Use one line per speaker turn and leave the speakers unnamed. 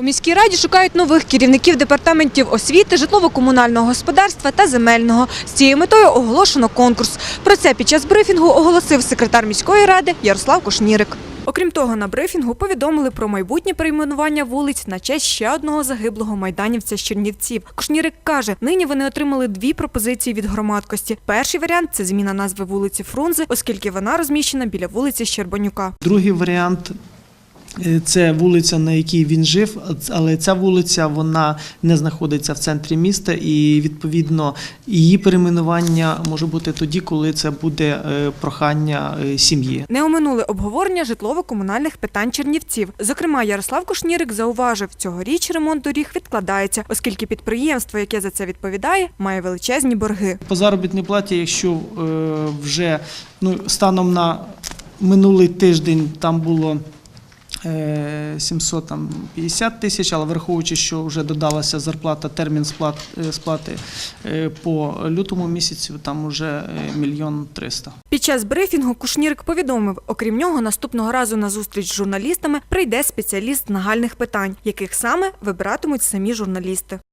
У міській раді шукають нових керівників департаментів освіти, житлово-комунального господарства та земельного. З цією метою оголошено конкурс. Про це під час брифінгу оголосив секретар міської ради Ярослав Кушнірик. Окрім того, на брифінгу повідомили про майбутнє перейменування вулиць на честь ще одного загиблого майданівця з Чернівців. Кушнірик каже, нині вони отримали дві пропозиції від громадськості. Перший варіант це зміна назви вулиці Фрунзе, оскільки вона розміщена біля вулиці Щербанюка.
Другий варіант це вулиця, на якій він жив, але ця вулиця вона не знаходиться в центрі міста, і відповідно її перейменування може бути тоді, коли це буде е, прохання е, сім'ї.
Не оминули обговорення житлово-комунальних питань Чернівців. Зокрема, Ярослав Кушнірик зауважив, цьогоріч ремонт доріг відкладається, оскільки підприємство, яке за це відповідає, має величезні борги.
По заробітній платі, якщо е, вже ну, станом на минулий тиждень там було е, 750 тисяч, але враховуючи, що вже додалася зарплата, термін е, сплати е, по лютому місяцю, там вже мільйон триста.
Під час брифінгу Кушнірик повідомив, окрім нього, наступного разу на зустріч з журналістами прийде спеціаліст нагальних питань, яких саме вибиратимуть самі журналісти.